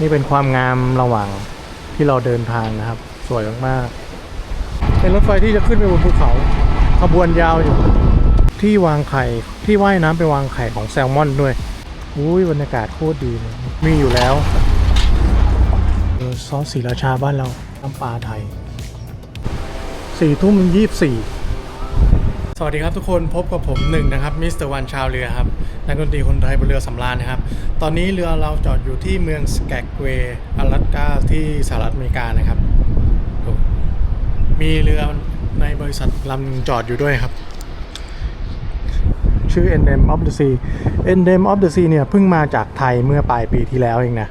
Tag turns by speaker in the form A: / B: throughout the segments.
A: นี่เป็นความงามระหว่างที่เราเดินทางนะครับ สวยมากๆเป็นรถไฟที่จะขึ้นไปบนภูเขาขบวนยาวอยู่ ที่วางไข่ที่ว่ายน้ำไปวางไข่ของแซลมอนด้วยอุ้ยบรรยากาศโคตรดีเลยมีอยู่แล้วซอสสีราชาบ้านเราน้ำปลาไทยสี่ทุ่มยี่สิบสี่สวัสดีครับทุกคนพบกับผมหนึ่งนะครับมิสเตอร์วันชาวเรือครับ นักดนตรีคนไทยบนเรือสำราญนะครับ ตอนนี้เรือเราจอดอยู่ที่เมืองสแกกเวย์อลาสก้าที่สหรัฐอเมริกานะครับ มีเรือในบริษัทลำจอดอยู่ด้วยครับ ชื่อ Endem of the Sea Endem of the Sea เนี่ยเพิ่งมาจากไทยเมื่อปลายปีที่แล้วเองนะ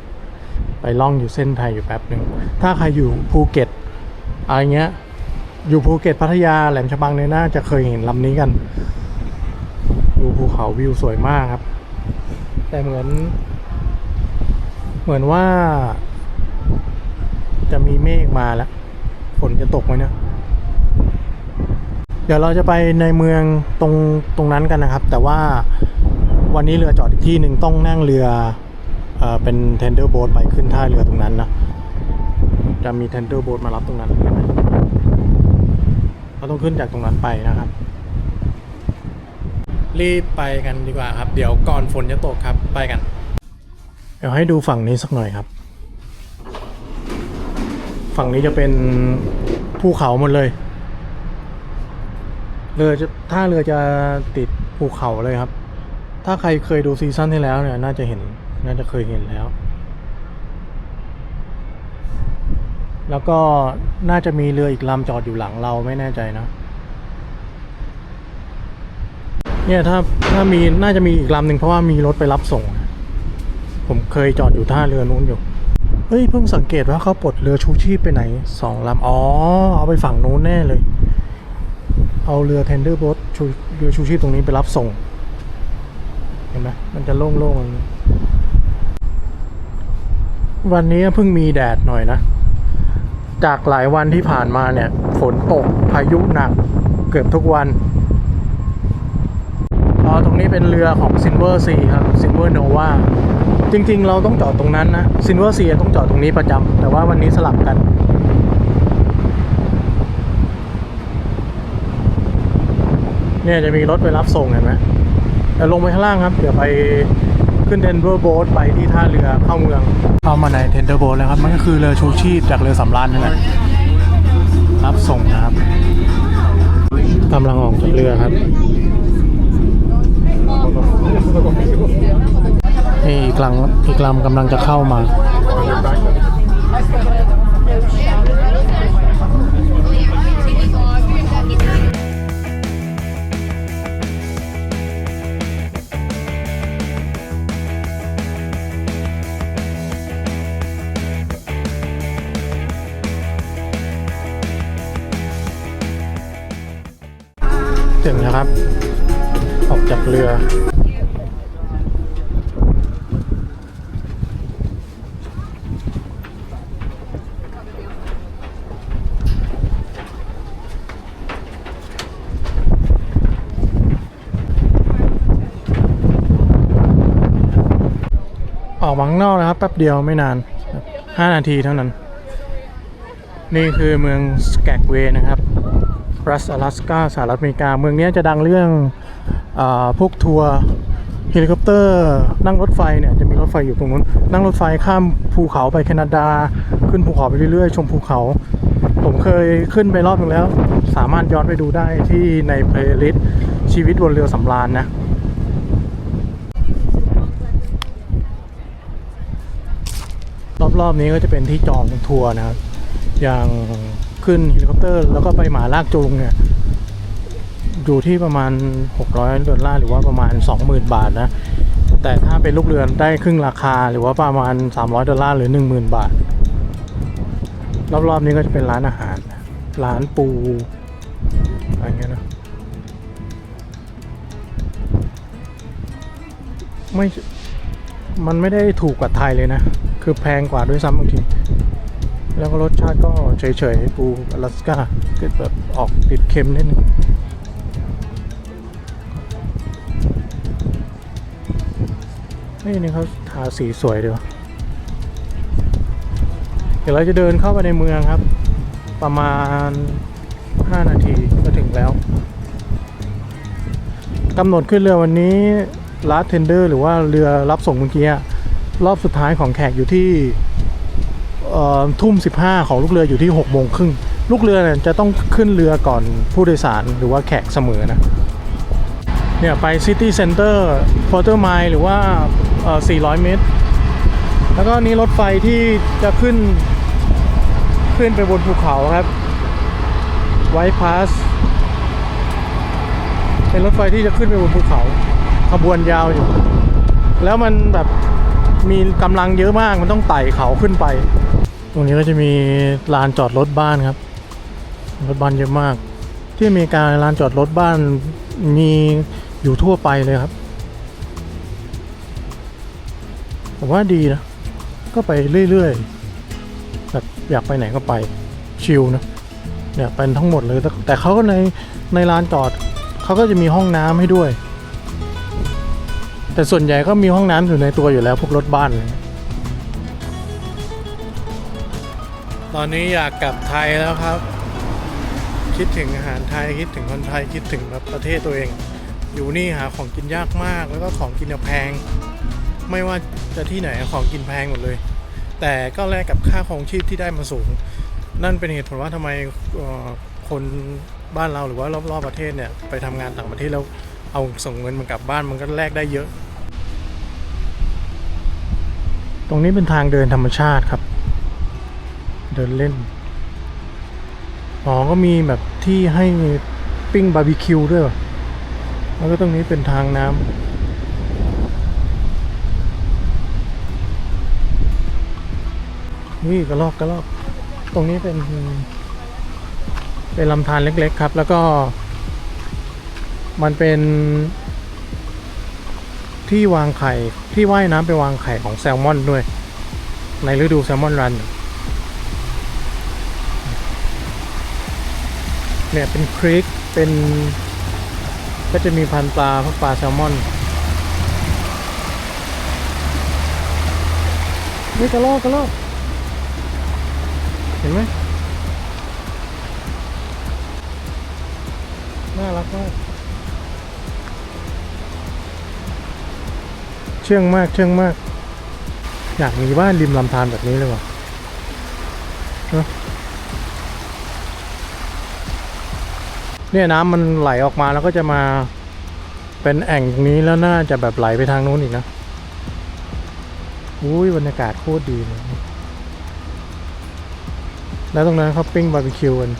A: ไปล่องอยู่เส้นไทยอยู่แป๊บหนึ่ง ถ้าใครอยู่ภูเก็ตอะไรเงี้ย อยู่ภูเก็ตพัทยาแหลมฉบังเนี่ยน่าจะเคยเห็นลำนี้กัน ดูภูเขาวิวสวยมากครับ แต่เหมือน เหมือนว่า จะมีเมฆมาแล้วฝนจะตกไหมเนี่ยเดี๋ยวเราจะไปในเมืองตรงตรงนั้นกันนะครับ แต่ว่าวันนี้เรือจอดอีกที่หนึ่งต้องนั่งเรือเออเป็นเทนเดอร์โบ๊ทไปขึ้นท่าเรือตรงนั้นนะจะมีเทนเดอร์โบ๊ทมารับตรงนั้นเราต้องขึ้นจากตรงนั้นไปนะครับ รีบไปกันดีกว่าครับ เดี๋ยวก่อนฝนจะตกครับไปกัน เดี๋ยวให้ดูฝั่งนี้สักหน่อยครับ ฝั่งนี้จะเป็นภูเขาหมดเลยเรือจะถ้าเรือจะติดภูเขาเลยครับ ถ้าใครเคยดูซีซั่นที่แล้วเนี่ยน่าจะเห็นน่าจะเคยเห็นแล้ว แล้วก็น่าจะมีเรืออีกลำจอดอยู่หลังเราไม่แน่ใจนะ เนี่ยถ้าถ้ามีน่าจะมีอีกลำหนึ่งเพราะว่ามีรถไปรับส่ง ผมเคยจอดอยู่ท่าเรือนู้นอยู่เฮ้ยเพิ่งสังเกตว่าเขาปลดเรือชูชีพไปไหนสองลำอ๋อเอาไปฝั่งนู้นแน่เลย เอาเรือเทนเดอร์โบ๊ทชูเรือชูชีพตรงนี้ไปรับส่ง เห็นไหมมันจะโล่งๆวันนี้เพิ่งมีแดดหน่อยนะ จากหลายวันที่ผ่านมาเนี่ย ฝนตกพายุหนักเกือบทุกวัน ตรงนี้เป็นเรือของ Silver Sea ครับ Silver Nova จริงๆ เราต้องจอดตรงนั้นนะ Silver Sea ต้องจอดตรงนี้ประจำแต่ว่าวันนี้สลับกันเนี่ยจะมีรถไปรับส่งเห็นไหมเดี๋ยวลงไปข้างล่างครับ เดี๋ยวไปขึ้นเทนเดอร์โบ๊ทไปที่ท่าเรือเข้าเมือง เข้ามาในเทนเดอร์โบ๊ทแล้วครับ มันก็คือเรือชูชีพจากเรือสำราญนั่นแหละรับส่งนะครับกำลังออกจากเรือครับ นี่อีกลำอีกลำกำลังจะเข้ามา ถึงนะครับ จากเรือ ออกมาข้างนอกนะครับแป๊บเดียวไม่นานห้านาทีเท่านั้น นี่คือเมืองสแกกเวนะครับ รัสอลาสกาสหรัฐอเมริกา เมืองนี้จะดังเรื่องอพวกทัวร์เฮลิคอปเตอร์ นั่งรถไฟเนี่ยจะมีรถไฟอยู่ตรงนู้น นั่งรถไฟข้ามภูเขาไปแคนาดา ขึ้นภูเขาไปเรื่อยๆ ชมภูเขา ผมเคยขึ้นไปรอบนึงแล้ว สามารถย้อนไปดูได้ที่ในเพลย์ลิสต์ชีวิตบนเรือสำราญนะรอบๆนี้ก็จะเป็นที่จองทัวร์นะครับอย่าง ขึ้นเฮลิคอปเตอร์ แล้วก็ไปหมาลากจูงเนี่ยอยู่ที่ประมาณ 600ดอลลาร์หรือว่าประมาณ 20,000 บาทนะ แต่ถ้าเป็นลูกเรือได้ครึ่งราคาหรือว่าประมาณ 300ดอลลาร์หรือ 10,000 บาท รอบๆนี้ก็จะเป็นร้านอาหาร ร้านปูอะไรเงี้ยนะไม่ มันไม่ได้ถูกกว่าไทยเลยนะ คือแพงกว่าด้วยซ้ำบางที แล้วก็รสชาติก็เฉยๆปูอลาสก้าคือแบบออกติดเค็มนิดนึงเฮ้ยนี่เขาทาสีสวยเดียวเดี๋ยวเราจะเดินเข้าไปในเมืองครับ ประมาณ 5 นาทีก็ถึงแล้วกำหนดขึ้นเรือวันนี้ลาสเทนเดอร์หรือว่าเรือรับส่งเมื่อกี้ รอบสุดท้ายของแขกอยู่ที่ ทุ่ม 15 ของลูกเรืออยู่ที่6โมงครึ่งลูกเรือเนี่ยจะต้องขึ้นเรือก่อนผู้โดยสารหรือว่าแขกเสมอนะเนี่ยไปซิตี้เซ็นเตอร์ควอเตอร์ไมล์หรือว่าเอ่อ400 เมตร แล้วก็นี่รถไฟที่จะขึ้นขึ้นไปบนภูเขาครับไวพาสเป็นรถไฟที่จะขึ้นไปบนภูเขาขบวนยาวอยู่ แล้วมันแบบมีกำลังเยอะมากมันต้องไต่เขาขึ้นไป ตรงนี้ก็จะมีลานจอดรถบ้านครับ รถบ้านเยอะมาก ที่อเมริกาลานจอดรถบ้านมีอยู่ทั่วไปเลยครับผมว่าดีนะ ก็ไปเรื่อยๆแบบอยากไปไหนก็ไปชิลนะเนี่ยเป็นทั้งหมดเลย แต่เขาก็ในในลานจอดเขาก็จะมีห้องน้ำให้ด้วย แต่ส่วนใหญ่ก็มีห้องน้ำอยู่ในตัวอยู่แล้วพวกรถบ้านเลย ตอนนี้อยากกลับไทยแล้วครับ คิดถึงอาหารไทยคิดถึงคนไทยคิดถึงแบบประเทศตัวเอง อยู่นี่หาของกินยากมาก แล้วก็ของกินแพง ไม่ว่าจะที่ไหนของกินแพงหมดเลย แต่ก็แลกกับค่าครองชีพที่ได้มาสูง นั่นเป็นเหตุผลว่าทำไมคนบ้านเราหรือว่ารอบๆประเทศเนี่ยไปทำงานต่างประเทศแล้วเอาส่งเงินมากลับบ้านมันก็แลกได้เยอะ ตรงนี้เป็นทางเดินธรรมชาติครับ เดินเล่น อ๋อ ก็มีแบบที่ให้ปิ้งบาร์บีคิวด้วยแล้วก็ตรงนี้เป็นทางน้ำนี่กระลอกกระลอก ตรงนี้เป็น เป็นลำธารเล็ก ๆ ครับ แล้วก็ มันเป็น ที่วางไข่ ที่ว่ายน้ำไปวางไข่ของแซลมอนด้วย ในฤดูแซลมอนรัน เนี่ยเป็นครีกเป็นก็จะมีพันปลาพวกปลาแซลมอนนี่กระลอกกระลอกเห็นไหมน่ารักมากเชื่องมากเชื่องมาก อยากมีบ้านริมลำธารแบบนี้เลยว่ะเนอะ เนี่ยน้ำมันไหลออกมาแล้วก็จะมาเป็นแอ่งตรงนี้แล้วน่าจะแบบไหลไปทางนู้นอีกนะอุ้ยบรรยากาศโคตรดีเลย แล้วตรงนั้นเขาปิ้งบาร์บีคิวกัน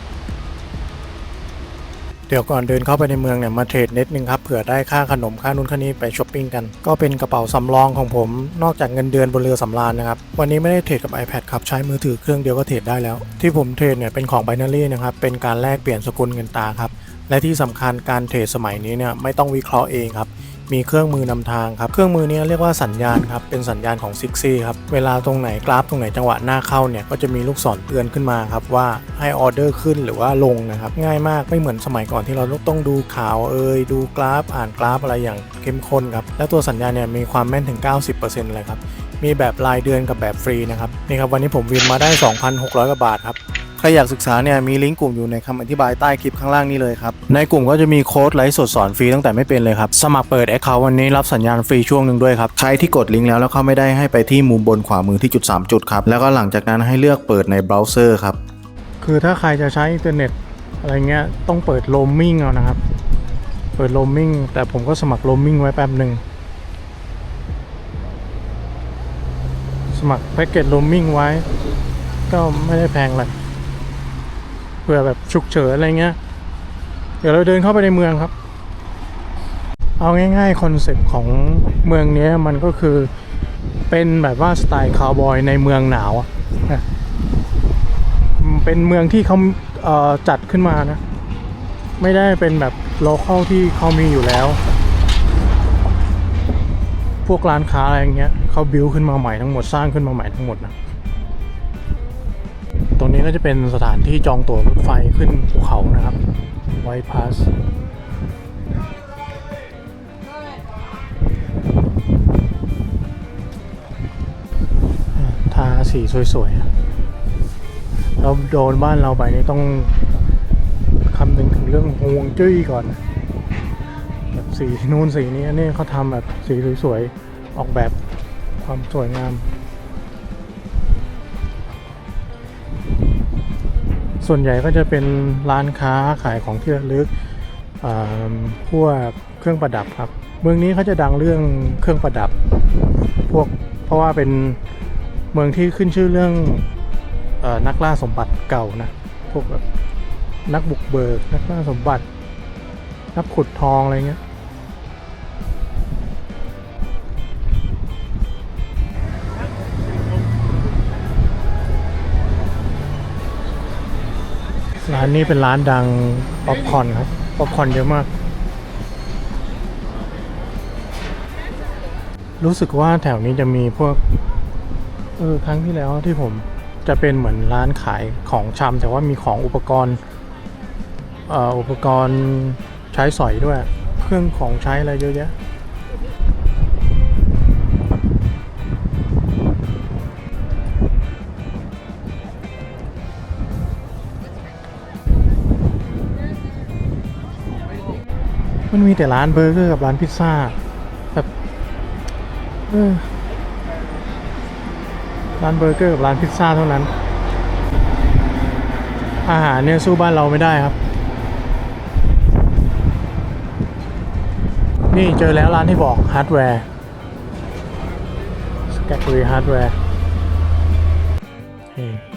A: เดี๋ยวก่อนเดินเข้าไปในเมืองเนี่ยมาเทรดเน็ตนึงครับเผื่อได้ค่าขนมค่านู้นค่านี้ไปช้อปปิ้งกัน ก็เป็นกระเป๋าสำรองของผมนอกจากเงินเดือนบนเรือสำราญนะครับ วันนี้ไม่ได้เทรดกับ iPad ครับ ใช้มือถือเครื่องเดียวก็เทรดได้แล้ว ที่ผมเทรดเนี่ยเป็นของ Binary นะครับ เป็นการแลกเปลี่ยนสกุลเงินตาครับ และที่สำคัญการเทรดสมัยนี้เนี่ยไม่ต้องวิเคราะห์เองครับมีเครื่องมือนำทางครับ เครื่องมือนี้เรียกว่าสัญญาณครับ เป็นสัญญาณของซิกซี่ครับ เวลาตรงไหนกราฟตรงไหนจังหวะหน้าเข้าเนี่ย ก็จะมีลูกศรเตือนขึ้นมาครับว่าให้ออเดอร์ขึ้นหรือว่าลงนะครับ ง่ายมากไม่เหมือนสมัยก่อนที่เราต้องดูข่าวเอ่ยดูกราฟ อ่านกราฟอะไรอย่างเข้มข้นครับ และตัวสัญญาณเนี่ยมีความแม่นถึง 90%เลยครับ มีแบบรายเดือนกับแบบฟรีนะครับ นี่ครับวันนี้ผมวินมาได้ 2,600กว่าบาทครับ ครอยากศึกษาเนี่ยมีลิงก์กลุ่มอยู่ในคำอธิบายใต้คลิปข้างล่างนี้เลยครับ ในกลุ่มก็จะมีโค้ดไลฟ์สดสอนฟรีตั้งแต่ไม่เป็นเลยครับ สมัครเปิด Account วันนี้รับสัญญาณฟรีช่วงหนึ่งด้วยครับ ใครที่กดลิงก์แล้วแล้วเข้าไม่ได้ให้ไปที่มุมบนขวามือที่จุด 3 จุดครับ แล้วก็หลังจากนั้นให้เลือกเปิดในเบราว์เซอร์ครับ คือถ้าใครจะใช้อินเทอร์เน็ตอะไรเงี้ยต้องเปิดโรมมิ่งเอานะครับ เปิดโรมมิ่งแต่ผมก็สมัครโรมมิ่งไว้แป๊บหนึ่งสมัครแพ็กเกจโรมมิ่งไว้ ก็ไม่ได้แพงเลย เผื่อแบบฉุกเฉินอะไรเงี้ย เดี๋ยวเราเดินเข้าไปในเมืองครับ เอาง่ายๆคอนเซ็ปต์ของเมืองนี้มันก็คือเป็นแบบว่าสไตล์คาวบอยในเมืองหนาวอะนะเป็นเมืองที่เขาเจัดขึ้นมานะ ไม่ได้เป็นแบบโลเคอลที่เขามีอยู่แล้ว พวกร้านค้าอะไรอย่างเงี้ยเขาบิวขึ้นมาใหม่ทั้งหมดสร้างขึ้นมาใหม่ทั้งหมดนะ รงนี้ก็จะเป็นสถานที่จองตั๋วรถไฟขึ้นภูเขานะครับ ไวพาสทาสีสวยๆอะแล้วโดนบ้านเราไปนี่ต้องคำนึงถึงเรื่องห่วงจุ้ยก่อนแบบสีนู้นสีนี้อันนี้เขาทำแบบสีสวยๆ ออกแบบความสวยงาม ส่วนใหญ่ก็จะเป็นร้านค้าขายของที่ระลึกพวกเครื่องประดับครับ เมืองนี้เขาจะดังเรื่องเครื่องประดับ พวกเพราะว่าเป็นเมืองที่ขึ้นชื่อเรื่องอนักล่าสมบัติเก่านะ พวกแบบนักบุกเบิก นักล่าสมบัติ นักขุดทองอะไรเงี้ย ร้านนี้เป็นร้านดังป๊อปคอนครับป๊อปคอนเยอะมาก รู้สึกว่าแถวนี้จะมีพวกเออครั้งที่แล้วที่ผมจะเป็นเหมือนร้านขายของชำแต่ว่ามีของอุปกรณ์อ,อ,อุปกรณ์ใช้สอยด้วย เครื่องของใช้อะไรเยอะแยะ มันมีแต่ร้านเบอร์เกอร์กับร้านพิซซ่าแบบร้านเบอร์เกอร์กับร้านพิซซ่าเท่านั้น อาหารเนี่ยสู้บ้านเราไม่ได้ครับ นี่เจอแล้วร้านที่บอกฮาร์ดแวร์สแกตรีฮาร์ดแวร์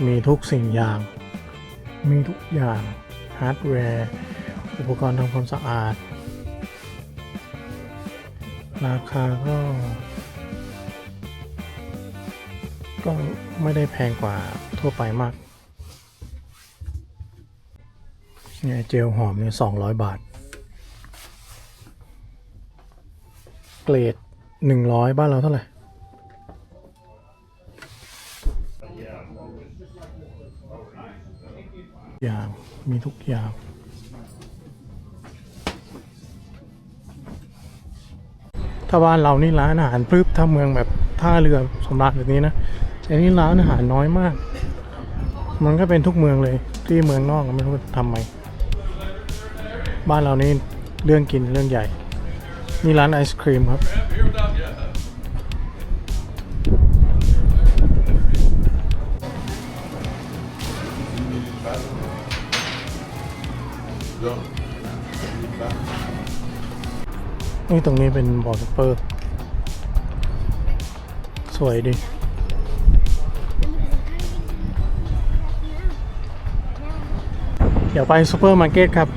A: มีทุกสิ่งอย่าง มีทุกอย่างฮาร์ดแวร์ อุปกรณ์ทำความสะอาด ราคาก็ ก็ไม่ได้แพงกว่าทั่วไปมากเนี่ยเจลหอมเนี่ยสองร้อยบาท เกรดหนึ่งร้อยบ้านเราเท่าไหร่อย่างมีทุกอย่าง ถ้าบ้านเรานี่ร้านอาหารปึ๊บถ้าเมืองแบบท่าเรือสมรักแบบนี้นะแต่นี่ร้านอาหารน้อยมาก มันก็เป็นทุกเมืองเลยที่เมืองนอกก็ไม่รู้ทำไมบ้านเรานี่เรื่องกินเรื่องใหญ่ นี่ร้านไอศครีมครับ นี่ตรงนี้เป็นบอร์ซูเปอร์ สวยดีเดี๋ยวไปซูเปอร์มาร์เก็ตครับ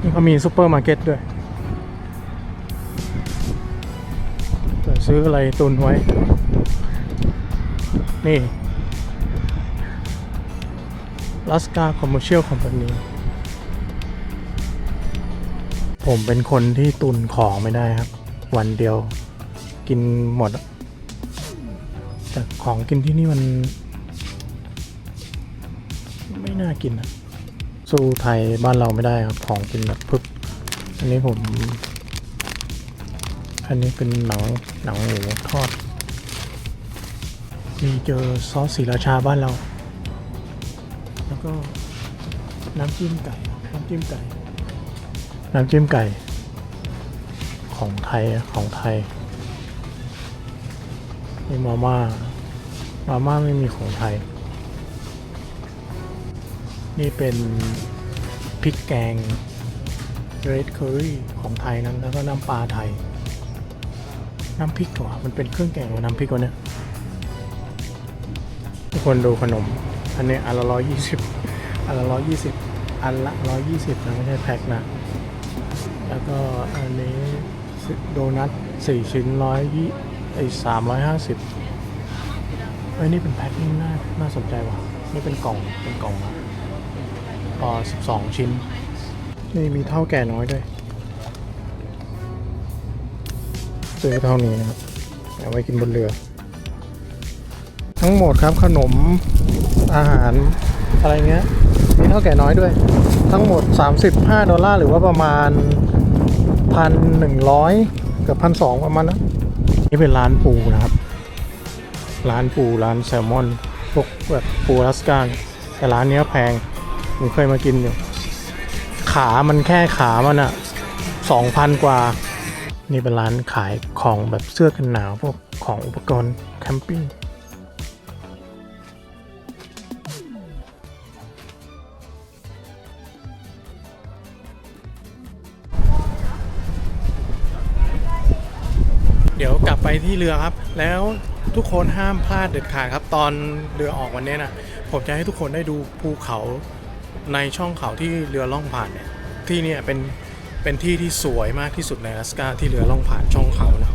A: นี่เขามีซูเปอร์มาร์เก็ตด้วยเผื่อซื้ออะไรตุนไว้ นี่ลัสก ผมเป็นคนที่ตุนของไม่ได้ครับ วันเดียวกินหมด แต่ของกินที่นี่มัน ไม่น่ากินอะสู้ไทยบ้านเราไม่ได้ครับของกินแบบพึบอันนี้ผม อันนี้เป็นหนังหนังหมูทอด มีเจอซอสสีราชาบ้านเรา แล้วก็น้ำจิ้มไก่น้ำจิ้มไก่ น้ำจิ้มไก่ ของไทยอะของไทยนี่มาม่ามาม่าไม่มีของไทย นี่เป็นพริกแกง red curry ของไทยนั้นแล้วก็น้ำปลาไทย น้ำพริกเหรอมันเป็นเครื่องแกงหรือน้ำพริกวะเนี่ยทุกคนดูขนม อันนี้อันละร้อยยี่สิบอันละร้อยยี่สิบอันละร้อยยี่สิบนะไม่ใช่แพ็คนะ แล้วก็อันนี้โดนัทสี่ชิ้นร้อยยี่ไอ้สามร้อยห้าสิบเอ้ยนี่เป็นแพ็คนี่น่าน่าสนใจว่ะนี่เป็นกล่องเป็นกล่องนะต่อสิบสองชิ้น นี่มีเท่าแก่น้อยด้วยซื้อเท่านี้นะครับเอาไว้กินบนเรือ ทั้งหมดครับขนมอาหารอะไรเงี้ยมีเท่าแก่น้อยด้วย ทั้งหมด 35 ดอลลาร์หรือว่าประมาณ 1,100เกือบพันสองประมาณนั้นนี่เป็นร้านปูนะครับ ร้านปูร้านแซลมอนพวกแบบปูอลาสกาเนี่ยแต่ร้านเนี้ยแพงผมเคยมากินอยู่ ขามันแค่ขามันอะสองพันกว่า นี่เป็นร้านขายของแบบเสื้อกันหนาวพวกของอุปกรณ์แคมปิ้ง ไปที่เรือครับ แล้วทุกคนห้ามพลาดเด็ดขาดครับ ตอนเรือออกวันนี้นะผมจะให้ทุกคนได้ดูภูเขาในช่องเขาที่เรือล่องผ่านเนี่ยที่เนี่ยเป็นเป็นที่ที่สวยมากที่สุดในอลาสกาที่เรือล่องผ่านช่องเขานะ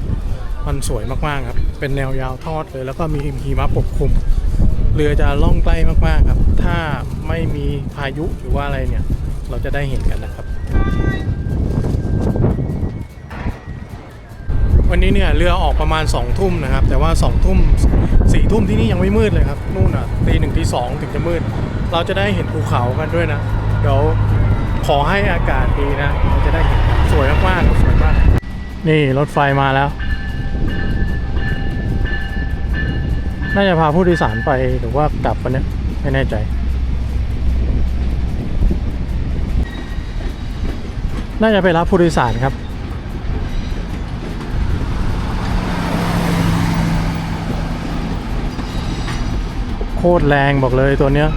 A: มันสวยมากๆครับ เป็นแนวยาวทอดเลย แล้วก็มีหิมะปกคลุม เรือจะล่องใกล้มากๆครับ ถ้าไม่มีพายุหรือว่าอะไรเนี่ย เราจะได้เห็นกันนะครับ วันนี้เนี่ยเรือออกประมาณ2องทุ่มนะครับ แต่ว่า2องทุ่มสี่ทุ่มที่นี่ยังไม่มืดเลยครับนู่นอะตีหนึ่งตีสองถึงจะมืด เราจะได้เห็นภูเขากันด้วยนะ เดี๋ยวขอให้อากาศดีนะเราจะได้เห็นสวยมากๆสวยมาก นี่รถไฟมาแล้ว น่าจะพาผู้โดยสารไปหรือว่ากลับวันนี้ไม่แน่ใจ น่าจะไปรับผู้โดยสารครับ โคตรแรงบอกเลยตัวเนี้ย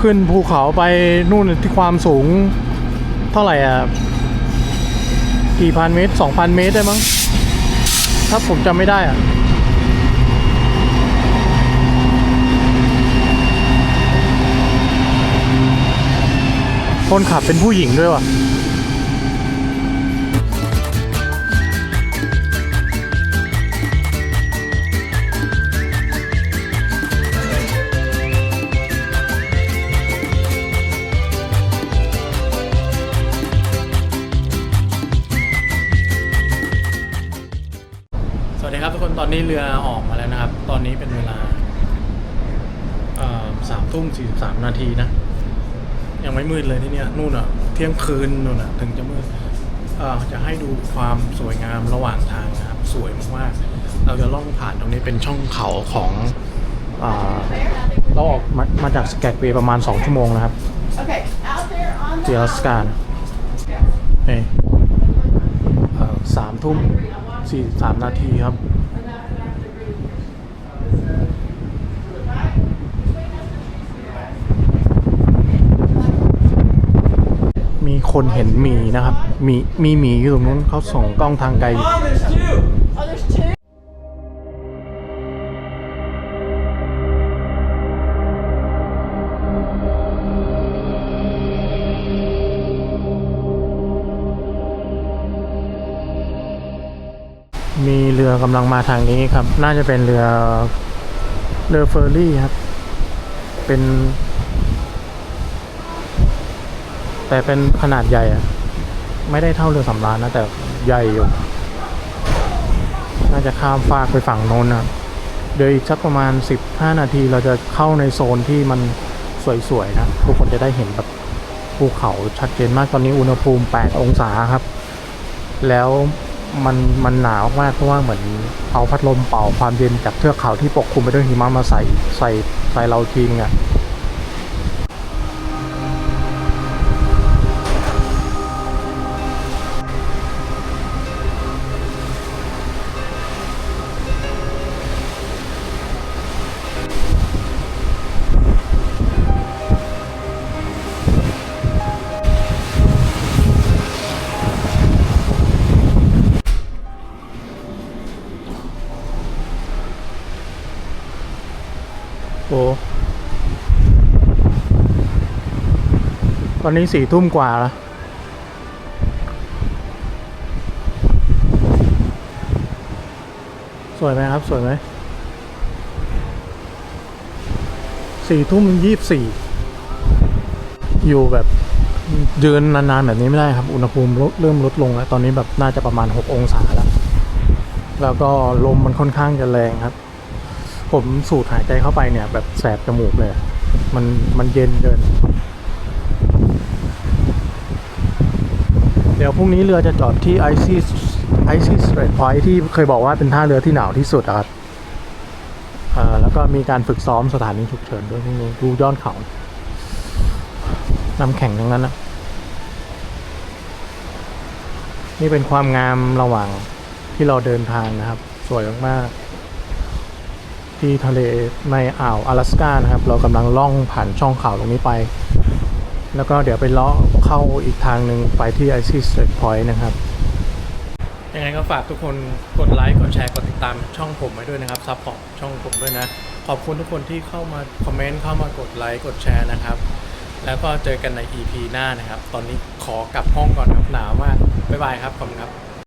A: ขึ้นภูเขาไปนู่นที่ความสูง เท่าไหร่อะกี่พันเมตรสองพันเมตรได้มั้ง ถ้าผมจำไม่ได้อะคนขับเป็นผู้หญิงด้วยว่ะ นตอนนี้เรือออกมาแล้วนะครับ ตอนนี้เป็นเวลาสามทุ่มสี่สิบสามนาทีนะ ยังไม่มืดเลยที่เนี่ยนู่นอะ เที่ยงคืนนู่นอะ ถึงจะมืดเอ่อจะให้ดูความสวยงามระหว่างทางนะครับ สวยมากๆเราจะล่องผ่านตรงนี้เป็นช่องเขาของอ่าเราออกมามาจากสแกตเวย์ประมาณ 2 ชั่วโมงนะครับ
B: Okay, out there on
A: ที่อลาสกานะนี่เอ่อสามทุ่มสี่สามนาทีครับ มี คนเห็นหมีนะครับมีมีหมีอยู่ตรงนู้นเขาส่องกล้องทางไกล
B: Oh, there's two.
A: มีเรือกำลังมาทางนี้ครับ น่าจะเป็นเรือเรือเฟอร์รี่ครับ เป็น แต่เป็นขนาดใหญ่อะไม่ได้เท่าเรือสำราญนะแต่ใหญ่อยู่ น่าจะข้ามฟากไปฝั่งโน้นนะเดี๋ยวอีกสักประมาณ 15 นาทีเราจะเข้าในโซนที่มันสวยๆนะทุกคนจะได้เห็นแบบภูเขาชัดเจนมากตอนนี้อุณหภูมิ 8 องศาครับ แล้วมันมันหนาวมากเพราะว่าเหมือนเอาพัดลมเป่าความเย็นจากเทือกเขาที่ปกคลุมไปด้วยหิมะมาใส่ใส่ใส่เราทีนึงอะ่ะ นนี้สี่ทุ่มกว่าแล้วสวยไหมครับ สวยไหมสี่ทุ่มยี่สี่ อยู่แบบยืนนานๆแบบนี้ไม่ได้ครับ อุณหภูมิเริ่มลดลงแล้ว ตอนนี้แบบน่าจะประมาณหกองศาแล้ว แล้วก็ลมมันค่อนข้างจะแรงครับ ผมสูดหายใจเข้าไปเนี่ย แบบแสบจมูกเลย มันมันเย็นเกิน ดี๋ยวพรุ่งนี้เรือจะจอดที่ไอซี่ไอซี่สเตรทพอยที่เคยบอกว่าเป็นท่าเรือที่หนาวที่สุดอะครับเอ่อแล้วก็มีการฝึกซ้อมสถานีฉุกเฉินด้วยพวกนี้ดูยอดเขาน้ำแข็งทั้งนั้นนะนี่เป็นความงามระหว่างที่เราเดินทางนะครับ สวยมากๆที่ทะเลในอ่าว阿拉สกานะครับ เรากำลังล่องผ่านช่องเขาตรงนี้ไป แล้วก็เดี๋ยวไปเลาะเข้าอีกทางหนึ่งไปที่ไอซิสเ t พอยต์นะครับ ยังไงก็ฝากทุกคนกดไลค์ กดแชร์ กดติดตามช่องผมไว้ด้วยนะครับซับพอร์ตช่องผมด้วยนะ ขอบคุณทุกคนที่เข้ามาคอมเมนต์ เข้ามากดไลค์ กดแชร์นะครับ แล้วก็เจอกันใน EP หน้านะครับ ตอนนี้ขอกลับห้องก่อนครับหนาวมากบ๊ายบายครับ ขอบคุณครับ